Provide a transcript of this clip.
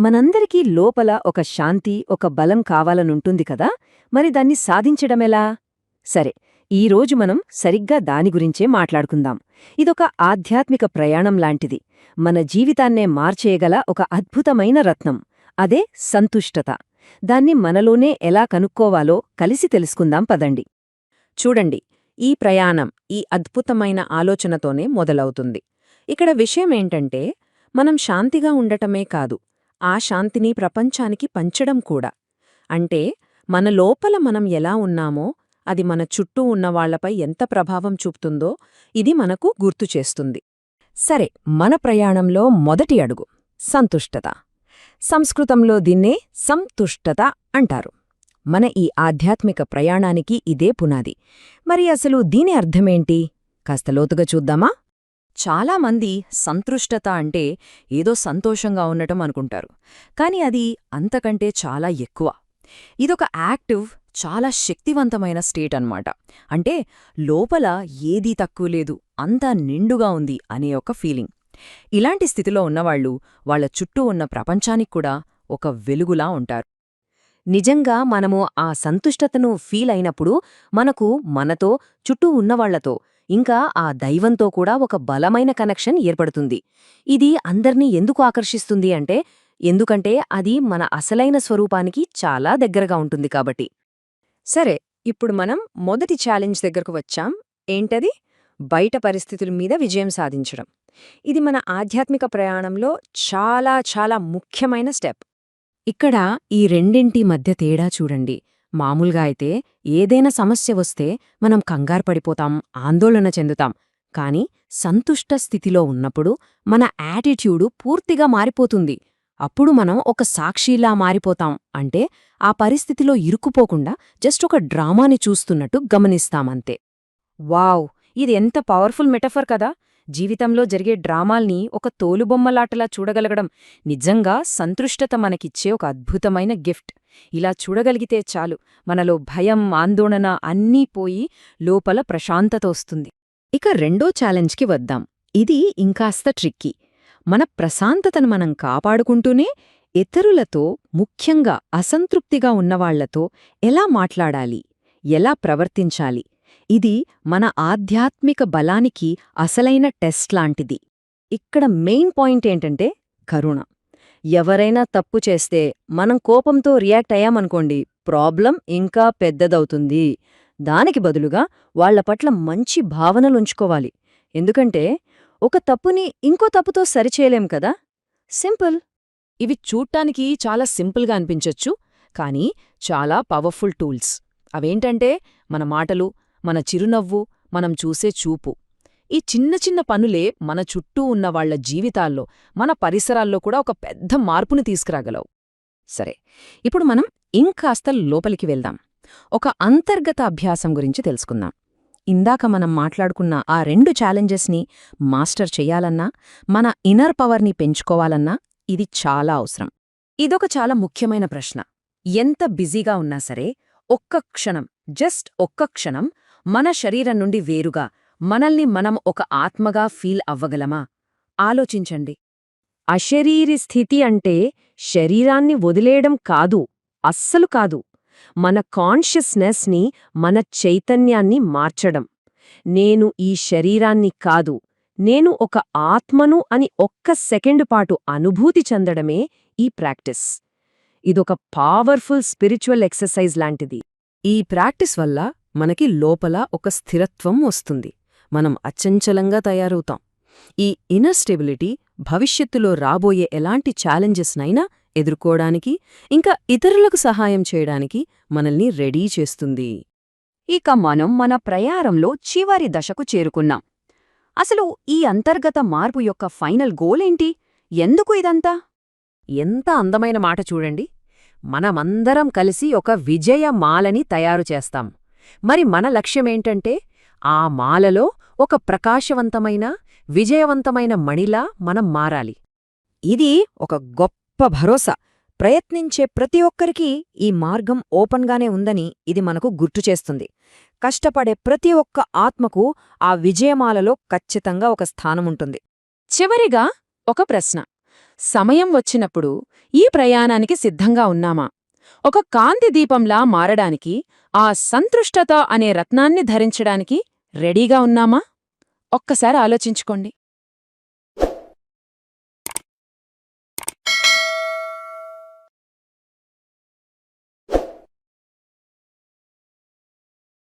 మనందరికీ లోపల ఒక శాంతి ఒక బలం కావాలనుంటుంది కదా? మరి దాన్ని సాధించడమెలా? సరే ఈరోజు మనం సరిగ్గా దాని గురించే మాట్లాడుకుందాం. ఇదొక ఆధ్యాత్మిక ప్రయాణం లాంటిది. మన జీవితాన్నే మార్చేయగల ఒక అద్భుతమైన రత్నం. అదే సంతుష్టత. దాన్ని మనలోనే ఎలా కనుక్కోవాలో కలిసి తెలుసుకుందాం పదండి. చూడండి ఈ ప్రయాణం ఈ అద్భుతమైన ఆలోచనతోనే మొదలవుతుంది. ఇక్కడ విషయమేంటంటే మనం శాంతిగా ఉండటమే కాదు ఆ శాంతిని ప్రపంచానికి పంచడం కూడా. అంటే మన లోపల మనం ఎలా ఉన్నామో అది మన చుట్టూ ఉన్నవాళ్ళపై ఎంత ప్రభావం చూపుతుందో ఇది మనకు గుర్తు చేస్తుంది. సరే మన ప్రయాణంలో మొదటి అడుగు సంతుష్టత. సంస్కృతంలో దీన్నే సంతుష్టత అంటారు. మన ఈ ఆధ్యాత్మిక ప్రయాణానికి ఇదే పునాది. మరి అసలు దీని అర్థమేంటి? కాస్త లోతుగా చూద్దామా? చాలామంది సంతృష్టత అంటే ఏదో సంతోషంగా ఉండటం అనుకుంటారు. కాని అది అంతకంటే చాలా ఎక్కువ. ఇదొక యాక్టివ్ చాలా శక్తివంతమైన స్టేట్ అన్నమాట. అంటే లోపల ఏదీ తక్కువ లేదు అంతా నిండుగా ఉంది అనే ఒక ఫీలింగ్. ఇలాంటి స్థితిలో ఉన్నవాళ్ళు వాళ్ళ చుట్టూ ఉన్న ప్రపంచానికి కూడా ఒక వెలుగులా ఉంటారు. నిజంగా మనము ఆ సంతుష్టతను ఫీల్ అయినప్పుడు మనకు మనతో చుట్టూ ఉన్నవాళ్ళతో ఇంకా ఆ దైవంతో కూడా ఒక బలమైన కనెక్షన్ ఏర్పడుతుంది. ఇది అందర్నీ ఎందుకు ఆకర్షిస్తుంది అంటే ఎందుకంటే అది మన అసలైన స్వరూపానికి చాలా దగ్గరగా ఉంటుంది కాబట్టి. సరే ఇప్పుడు మనం మొదటి ఛాలెంజ్ దగ్గరకు వచ్చాం. ఏంటది? బయట పరిస్థితుల మీద విజయం సాధించడం. ఇది మన ఆధ్యాత్మిక ప్రయాణంలో చాలా చాలా ముఖ్యమైన స్టెప్. ఇక్కడ ఈ రెండింటి మధ్య తేడా చూడండి. మామూలుగా అయితే ఏదైనా సమస్య వస్తే మనం కంగారు పడిపోతాం ఆందోళన చెందుతాం. కాని సంతుష్ట స్థితిలో ఉన్నప్పుడు మన యాటిట్యూడు పూర్తిగా మారిపోతుంది. అప్పుడు మనం ఒక సాక్షిలా మారిపోతాం. అంటే ఆ పరిస్థితిలో ఇరుక్కుపోకుండా జస్ట్ ఒక డ్రామాని చూస్తున్నట్టు గమనిస్తామంతే. వావ్! ఇది ఎంత పవర్ఫుల్ మెటఫర్ కదా! జీవితంలో జరిగే డ్రామాల్ని ఒక తోలుబొమ్మలాటలా చూడగలగడం నిజంగా సంతృష్టత మనకిచ్చే ఒక అద్భుతమైన గిఫ్ట్. ఇలా చూడగలిగితే చాలు మనలో భయం ఆందోళన అన్నీ పోయి లోపల ప్రశాంతత వస్తుంది. ఇక రెండో ఛాలెంజ్కి వద్దాం. ఇది ఇంకాస్త ట్రిక్కీ. మన ప్రశాంతతను మనం కాపాడుకుంటూనే ఇతరులతో ముఖ్యంగా అసంతృప్తిగా ఉన్నవాళ్ళతో ఎలా మాట్లాడాలి? ఎలా ప్రవర్తించాలి? ఇది మన ఆధ్యాత్మిక బలానికి అసలైన టెస్ట్ లాంటిది. ఇక్కడ మెయిన్ పాయింట్ ఏంటంటే కరుణ. ఎవరైనా తప్పు చేస్తే మనం కోపంతో రియాక్ట్ అయ్యామనుకోండి ప్రాబ్లం ఇంకా పెద్దదవుతుంది. దానికి బదులుగా వాళ్ళ పట్ల మంచి భావనలుంచుకోవాలి. ఎందుకంటే ఒక తప్పుని ఇంకో తప్పుతో సరిచేయలేం కదా? సింపుల్. ఇవి చూడ్టానికి చాలా సింపుల్గా అనిపించొచ్చు కానీ చాలా పవర్ఫుల్ టూల్స్. అవేంటంటే మన మాటలు మన చిరునవ్వు మనం చూసే చూపు. ఈ చిన్న చిన్న పనులే మన చుట్టూ ఉన్న వాళ్ళ జీవితాల్లో మన పరిసరాల్లో కూడా ఒక పెద్ద మార్పుని తీసుకురాగలవు. సరే ఇప్పుడు మనం ఇంకాస్త లోపలికి వెళ్దాం. ఒక అంతర్గత అభ్యాసం గురించి తెలుసుకుందాం. ఇందాక మనం మాట్లాడుకున్న ఆ రెండు ఛాలెంజెస్ని మాస్టర్ చెయ్యాలన్నా మన ఇన్నర్ పవర్ని పెంచుకోవాలన్నా ఇది చాలా అవసరం. ఇదొక చాలా ముఖ్యమైన ప్రశ్న. ఎంత బిజీగా ఉన్నా సరే ఒక్క క్షణం జస్ట్ ఒక్క క్షణం మన శరీరం నుండి వేరుగా మనల్ని మనం ఒక ఆత్మగా ఫీల్ అవ్వగలమా? ఆలోచించండి. అశరీరి స్థితి అంటే శరీరాన్ని వదిలేయడం కాదు అస్సలు కాదు. మన కాన్షియస్నెస్ని మన చైతన్యాన్ని మార్చడం. నేను ఈ శరీరాన్ని కాదు నేను ఒక ఆత్మను అని ఒక్క సెకండ్ పాటు అనుభూతి చెందడమే ఈ ప్రాక్టీస్. ఇదొక పవర్ఫుల్ స్పిరిచువల్ ఎక్సర్సైజ్ లాంటిది. ఈ ప్రాక్టీస్ వల్ల మనకి లోపల ఒక స్థిరత్వం వస్తుంది. మనం అచంచలంగా తయారవుతాం. ఈ ఇన్నర్ స్టెబిలిటీ భవిష్యత్తులో రాబోయే ఎలాంటి ఛాలెంజెస్నైనా ఎదుర్కోవడానికి ఇంకా ఇతరులకు సహాయం చేయడానికి మనల్ని రెడీ చేస్తుంది. ఇక మనం మన ప్రయాణంలో చివరి దశకు చేరుకున్నాం. అసలు ఈ అంతర్గత మార్పు యొక్క ఫైనల్ గోలేంటి ఎందుకు ఇదంతా? ఎంత అందమైన మాట చూడండి. మనమందరం కలిసి ఒక విజయ మాలని తయారు చేస్తాం. మరి మన లక్ష్యమేంటంటే ఆ మాలలో ఒక ప్రకాశవంతమైన విజయవంతమైన మణిలా మనం మారాలి. ఇది ఒక గొప్ప భరోసా. ప్రయత్నించే ప్రతి ఒక్కరికీ ఈ మార్గం ఓపెన్గానే ఉందని ఇది మనకు గుర్తు చేస్తుంది. కష్టపడే ప్రతి ఒక్క ఆత్మకు ఆ విజయమాలలో ఖచ్చితంగా ఒక స్థానముంటుంది చివరిగా ఒక ప్రశ్న. సమయం వచ్చినప్పుడు ఈ ప్రయాణానికి సిద్ధంగా ఉన్నామా? ఒక కాంతి దీపంలా మారడానికి ఆ సంతృష్టత అనే రత్నాన్ని ధరించడానికి రెడీగా ఉన్నామా? ఒక్కసారి ఆలోచించుకోండి.